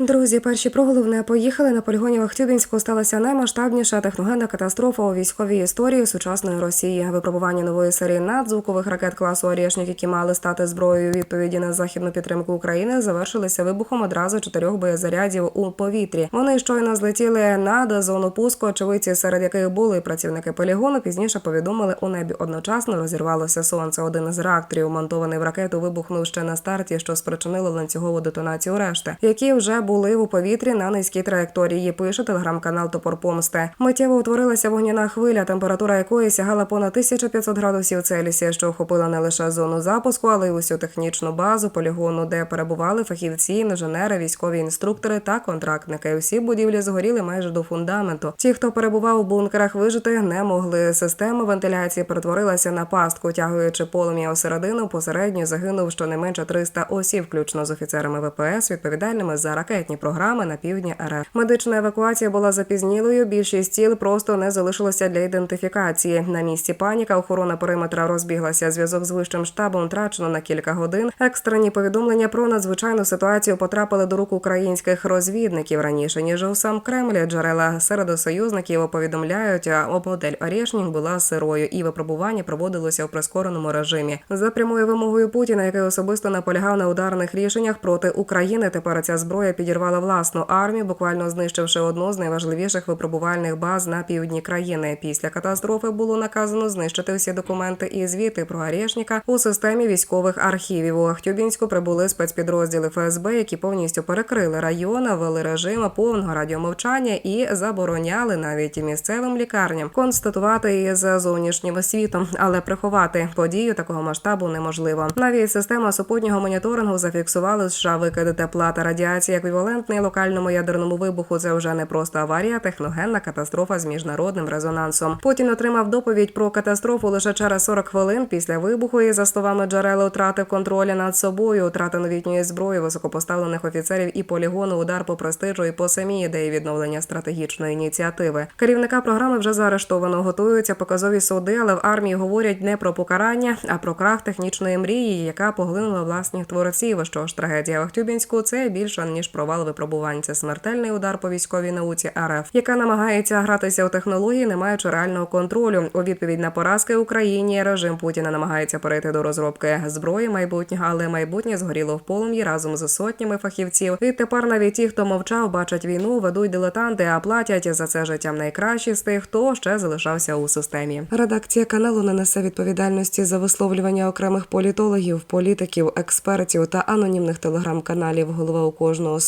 Друзі, перші про головне поїхали на полігоні в Ахтюбінську. Сталася наймасштабніша техногенна катастрофа у військовій історії сучасної Росії. Випробування нової серії надзвукових ракет класу «Орєшнік», які мали стати зброєю відповіді на західну підтримку України, завершилися вибухом одразу чотирьох боєзарядів у повітрі. Вони щойно злетіли над зону пуску. Очевидці, серед яких були працівники полігону, пізніше повідомили у небі одночасно розірвалося сонце. Один із реакторів, монтований в ракету, вибухнув ще на старті, що спричинило ланцюгову детонацію решти, які вже були у повітрі на низькій траєкторії. Пише телеграм-канал Топор Помсти. Миттєво утворилася вогняна хвиля, температура якої сягала понад 1500 градусів Цельсія, що охопила не лише зону запуску, але й усю технічну базу полігону, де перебували фахівці, інженери, військові інструктори та контрактники. Усі будівлі згоріли майже до фундаменту. Ті, хто перебував у бункерах, вижити не могли. Система вентиляції перетворилася на пастку, тягуючи полум'я осередину. Посередньо загинув щонайменше 300 осіб, включно з офіцерами ВПС, відповідальними за ракетні програми на півдні РФ. Медична евакуація була запізнілою. Більшість тіл просто не залишилося для ідентифікації. На місці паніка охорона периметра розбіглася. Зв'язок з вищим штабом втрачено на кілька годин. Екстрені повідомлення про надзвичайну ситуацію потрапили до рук українських розвідників раніше ніж у сам Кремль. Джерела серед союзників повідомляють, модель Орєшнік була сирою, і випробування проводилося у прискореному режимі. За прямою вимогою Путіна, який особисто наполягав на ударних рішеннях проти України. Тепер ця зброя підірвала власну армію, буквально знищивши одну з найважливіших випробувальних баз на півдні країни. Після катастрофи було наказано знищити всі документи і звіти про Арєшніка у системі військових архівів. У Ахтюбінську прибули спецпідрозділи ФСБ, які повністю перекрили район, ввели режим повного радіомовчання і забороняли навіть місцевим лікарням констатувати її з зовнішнім світом, але приховати подію такого масштабу неможливо. Навіть система супутнього моніторингу зафіксували США викиди тепла та радіації еквівалентний локальному ядерному вибуху. Це вже не просто аварія, техногенна катастрофа з міжнародним резонансом. Путін отримав доповідь про катастрофу лише через 40 хвилин після вибуху. І за словами джерела, втратив контроль над собою, втрата новітньої зброї, високопоставлених офіцерів і полігону, удар по престижу і по самій ідеї відновлення стратегічної ініціативи. Керівника програми вже заарештовано. Готуються показові суди, але в армії говорять не про покарання, а про крах технічної мрії, яка поглинула власних творців. Що ж трагедія в Ахтюбінську це більше ніж провал випробувань. Це смертельний удар по військовій науці РФ, яка намагається гратися у технології, не маючи реального контролю. У відповідь на поразки Україні режим Путіна намагається перейти до розробки зброї майбутнього, але майбутнє згоріло в полум'ї разом з сотнями фахівців. І тепер навіть ті, хто мовчав, бачать війну, ведуть дилетанти, а платять за це життям найкращі з тих, хто ще залишався у системі. Редакція каналу не несе відповідальності за висловлювання окремих політологів, політиків, експертів та анонімних телеграм-каналів. Голова у кожного